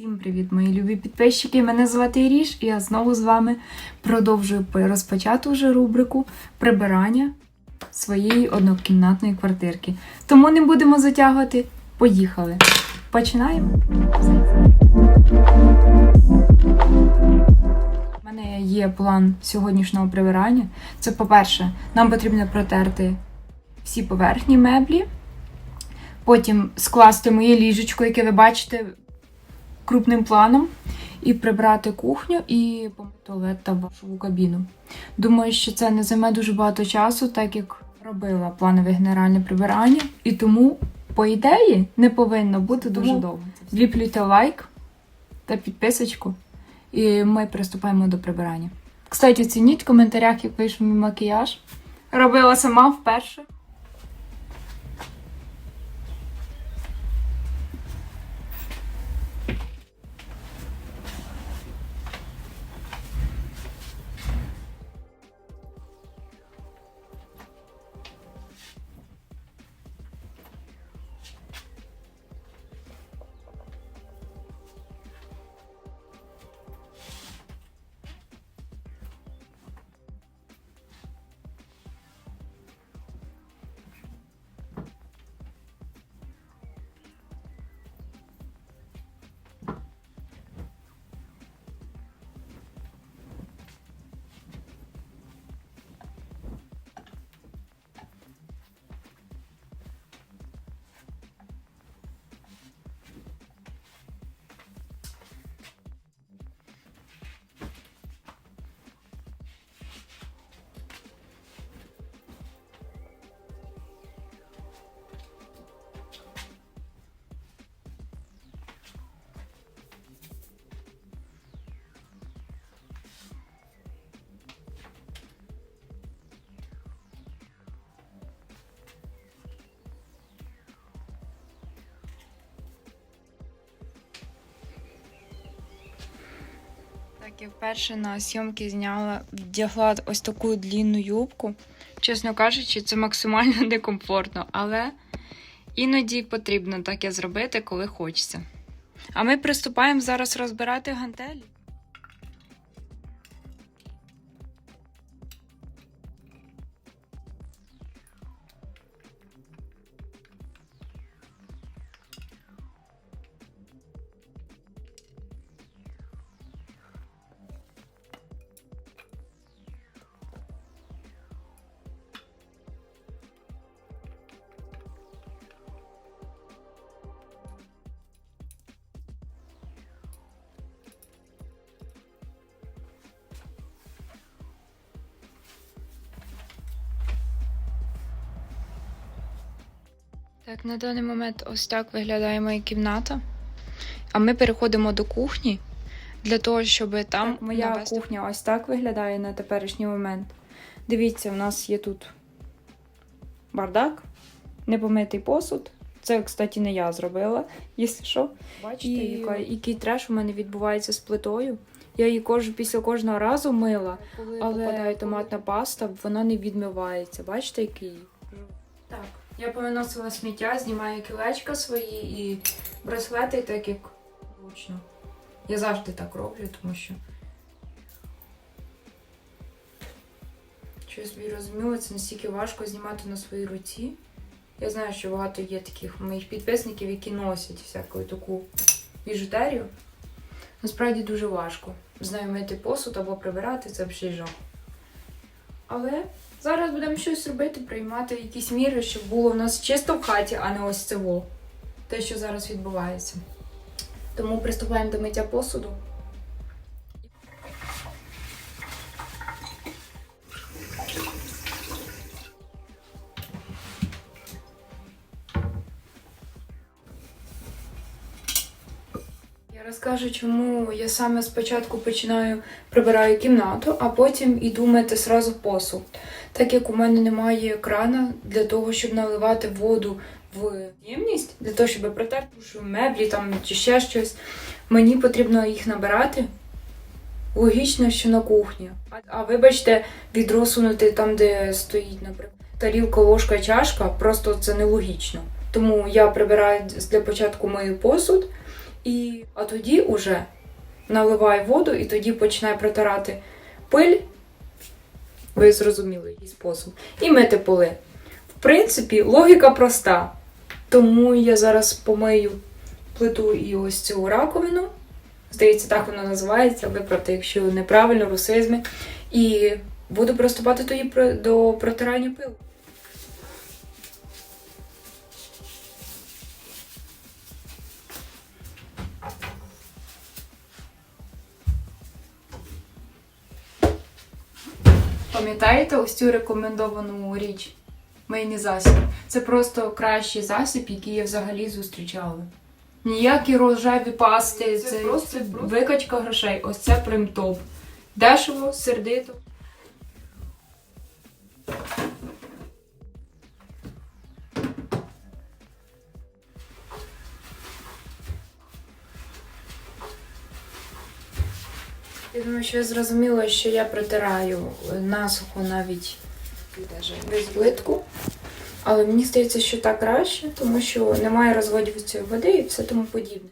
Всім привіт, мої любі підписчики! Мене звати Іріш, і я знову з вами продовжую розпочату вже рубрику прибирання своєї однокімнатної квартирки. Тому не будемо затягувати. Поїхали! Починаємо! У мене є план сьогоднішнього прибирання. Це, по-перше, нам потрібно протерти всі поверхні меблі, потім скласти моє ліжечко, яке ви бачите крупним планом, і прибрати кухню і туалет та вашу кабіну. Думаю, що це не займе дуже багато часу, так як робила планове генеральне прибирання, і тому, по ідеї, не повинно бути дуже довго. Вліплюйте лайк та підписочку, і ми приступаємо до прибирання. Кстати, оцініть в коментарях, як вийшов мій макіяж. Робила сама вперше. Я вперше на зйомки зняла, вдягла ось таку длінну юбку. Чесно кажучи, це максимально некомфортно, але іноді потрібно таке зробити, коли хочеться. А ми приступаємо зараз розбирати гантелі. Так, на даний момент ось так виглядає моя кімната. А ми переходимо до кухні для того, щоб там. Так, моя навести- кухня ось так виглядає на теперішній момент. Дивіться, у нас є тут бардак, непомитий посуд. Це, кстати, не я зробила, якщо що. Бачите, І- яка, який треш у мене відбувається з плитою. Я її кож, після кожного разу мила, але попадає томатна паста, вона не відмивається. Бачите, який? Так, я повиносила сміття, знімаю кілечка свої і браслети, так як зручно. Я завжди так роблю, тому що. Що я собі розуміла, це настільки важко знімати на своїй руці. Я знаю, що багато є таких моїх підписників, які носять всяку таку біжутерію. Насправді дуже важко. З нею мити посуд або прибирати це взагалі жах. Але зараз будемо щось робити, приймати якісь міри, щоб було в нас чисто в хаті, а не ось цього. Те, що зараз відбувається. Тому приступаємо до миття посуду. Я розкажу, чому я саме спочатку починаю прибираю кімнату, а потім іду мити сразу посуд. Так як у мене немає крана для того, щоб наливати воду в ємність, для того, щоб протерти меблі там чи ще щось, мені потрібно їх набирати. Логічно, що на кухні. А, а вибачте, відро сунути там, де стоїть, наприклад, тарілка, ложка, чашка, просто це нелогічно. Тому я прибираю для початку мою посуд І а тоді уже наливай воду і тоді починай протирати пиль. Ви зрозуміли її спосіб. І мити поли. В принципі, логіка проста. Тому я зараз помию плиту і ось цю раковину. Здається, так воно називається, виправте, якщо неправильно, русизми. І буду приступати тоді до протирання пилу. Пам'ятаєте ось цю рекомендовану річ? Мийний засіб. Це просто кращий засіб, який я взагалі зустрічала. Ніякі рожеві пасти, це, просто викачка грошей. Ось це прим топ. Дешево, сердито. Я думаю, що я зрозуміла, що я протираю насухо навіть без плитку. Але мені здається, що так краще, тому що немає розводів цієї води і все тому подібне.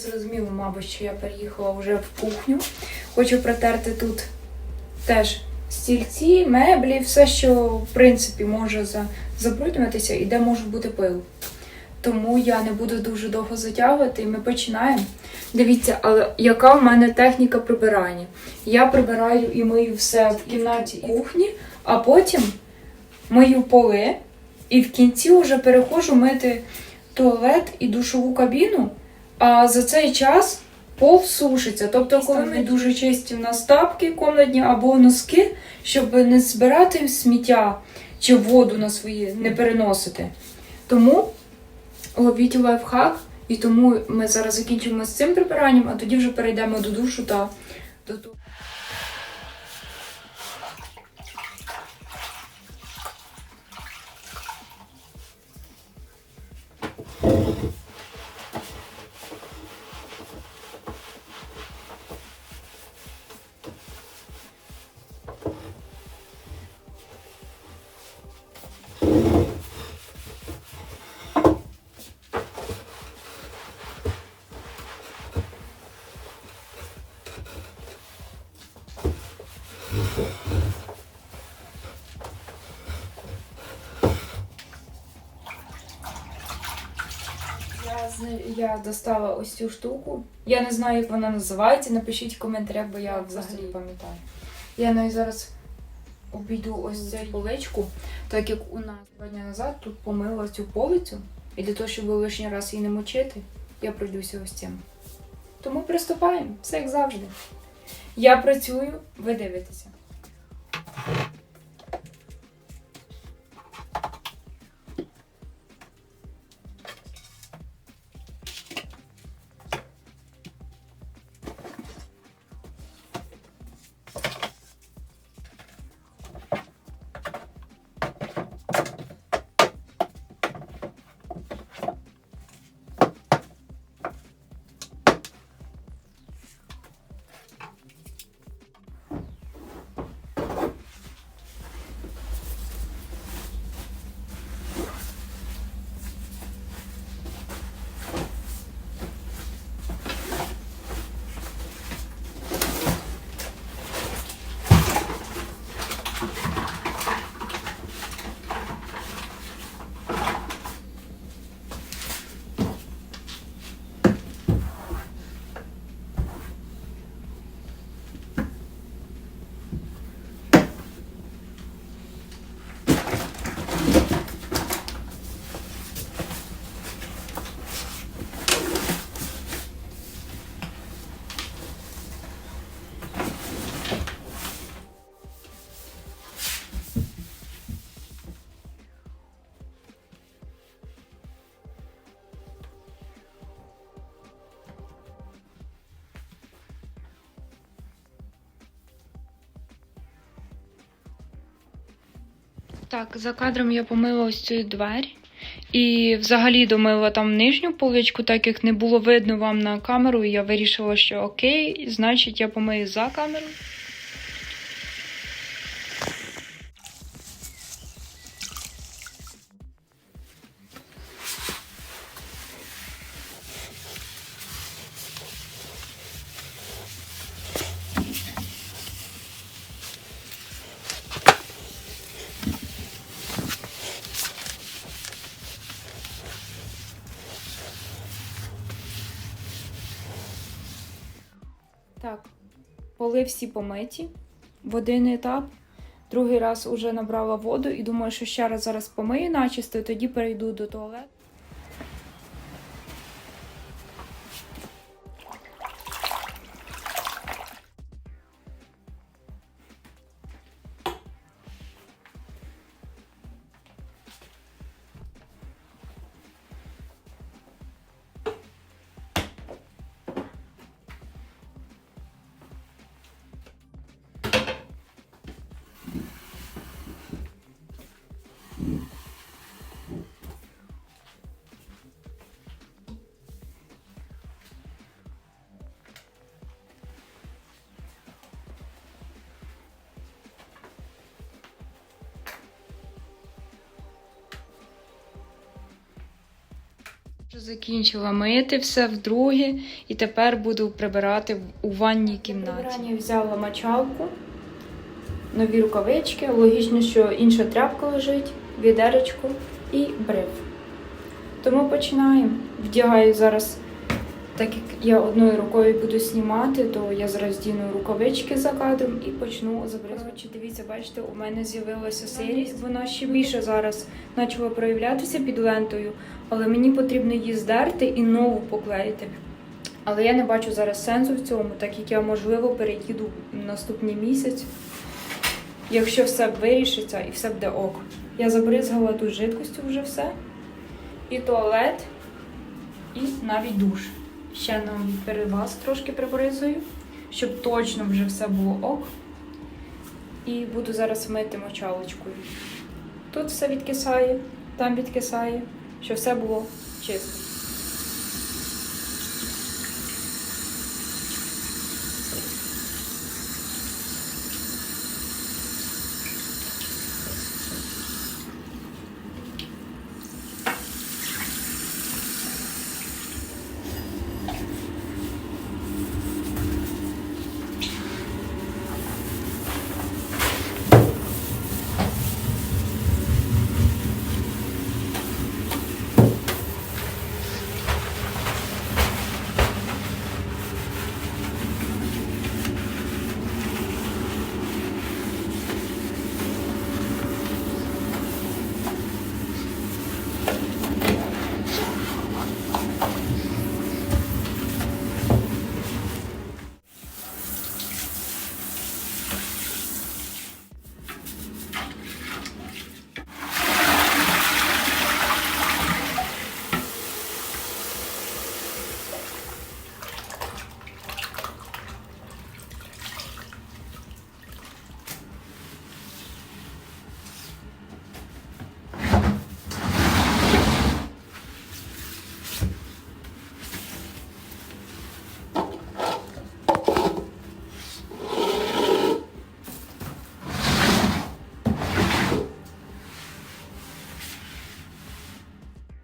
Зрозуміли, мабуть, що я переїхала вже в кухню. Хочу протерти тут теж стільці, меблі, все, що в принципі може забруднюватися і де може бути пил. Тому я не буду дуже довго затягувати, і ми починаємо. Дивіться, але яка в мене техніка прибирання? Я прибираю і мию все в кімнаті і кухні, а потім мию поли, і в кінці вже переходжу мити туалет і душову кабіну. А за цей час пол сушиться. Тобто, коли ми дуже чисті в нас тапки комнатні або носки, щоб не збирати сміття чи воду на свої не переносити. Тому ловіть лайфхак, і тому ми зараз закінчимо з цим прибиранням, а тоді вже перейдемо до душу та до ту. Я, достала ось цю штуку. Я не знаю, як вона називається. Напишіть в коментарях, бо я взагалі пам'ятаю. Я навіть зараз обійду ось цю поличку, так як у нас два дні назад тут помила цю полицю, і для того, щоб лишній раз її не мочити, я пройдуся ось цим. Тому приступаємо, все як завжди. Я працюю, ви дивитеся. Так, за кадром я помила ось цю двері. І взагалі домила там нижню поличку, так як не було видно вам на камеру, і я вирішила, що окей, значить я помию за камеру. Поли всі помиті в один етап. Другий раз уже набрала воду і думаю, що ще раз зараз помию начисто, і тоді перейду до туалету. Вже закінчила мити все вдруге, і тепер буду прибирати у ванній кімнаті. Прибирання взяла мочалку, нові рукавички. Логічно, що інша тряпка лежить, відеречко і брив. Тому починаємо. Вдягаю зараз, так як я одною рукою буду знімати, то я зараз діну рукавички за кадром і почну забризувати. Дивіться, бачите, у мене з'явилася сирість. Вона ще більше зараз почала проявлятися під лентою, але мені потрібно її здерти і нову поклеїти. Але я не бачу зараз сенсу в цьому, так як я, можливо, переїду наступний місяць, якщо все вирішиться і все буде ок. Я забризгала тут жидкостю вже все. І туалет, і навіть душ. Ще нам перед вас трошки прибризую, щоб точно вже все було ок. І буду зараз мити мочалочкою. Тут все відкисає, там відкисає, щоб все було чисто.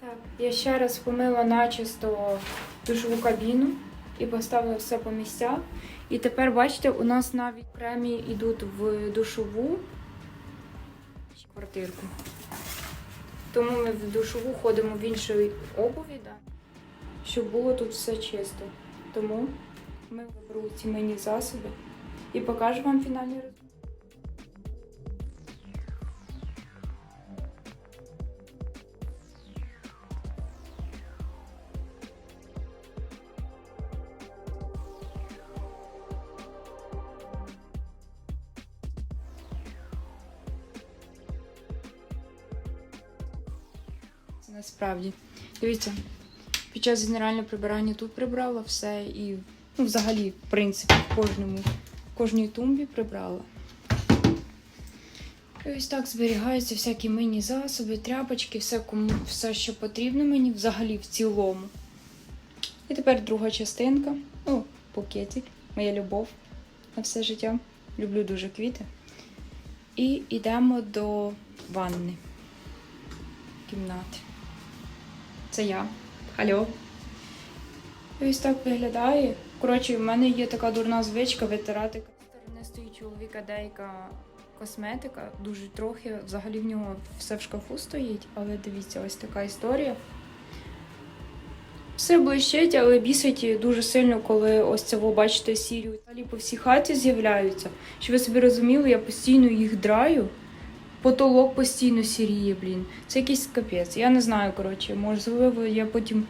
Так, я ще раз помила начисто душову кабіну і поставила все по місцях. І тепер, бачите, у нас навіть окремі йдуть в душову квартирку. Тому ми в душову ходимо в іншій обуві, да, щоб було тут все чисто. Тому ми виберу ці мені засоби і покажу вам фінальний результат. Насправді. Дивіться, під час генерального прибирання тут прибрала все і ну, взагалі, в принципі, в кожному, в кожній тумбі прибрала. І ось так зберігаються всякі мийні засоби, тряпочки, все, кому, все, що потрібно мені взагалі в цілому. І тепер друга частинка. О, букетик. Моя любов на все життя. Люблю дуже квіти. І йдемо до ванни кімнати. Це я. Алло. Ось так виглядає. Коротше, в мене є така дурна звичка витирати. Сторони стоїть чоловіка деяка косметика, дуже трохи. Взагалі в нього все в шкафу стоїть, але дивіться, ось така історія. Все блищить, але бісить дуже сильно, коли ось це ви бачите сірію. Далі по всій хаті з'являються. Щоб ви собі розуміли, я постійно їх драю. Потолок постійно сіріє, блін. Це якийсь капець. Я не знаю, коротше, можливо, я потім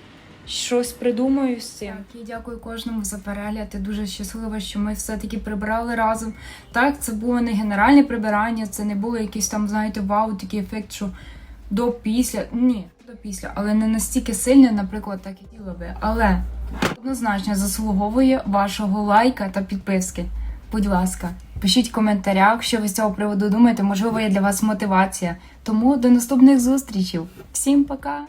щось придумаю з цим. Так, і дякую кожному за перегляд. Я дуже щаслива, що ми все-таки прибирали разом. Так, це було не генеральне прибирання, це не було якийсь там, знаєте, вау, такий ефект, що до після. Ні, до після, але не настільки сильно, наприклад, так і хотіла би. Але однозначно заслуговує вашого лайка та підписки. Будь ласка, пишіть в коментарях, що ви з цього приводу думаєте. Можливо, є для вас мотивація. Тому до наступних зустрічей. Всім пока!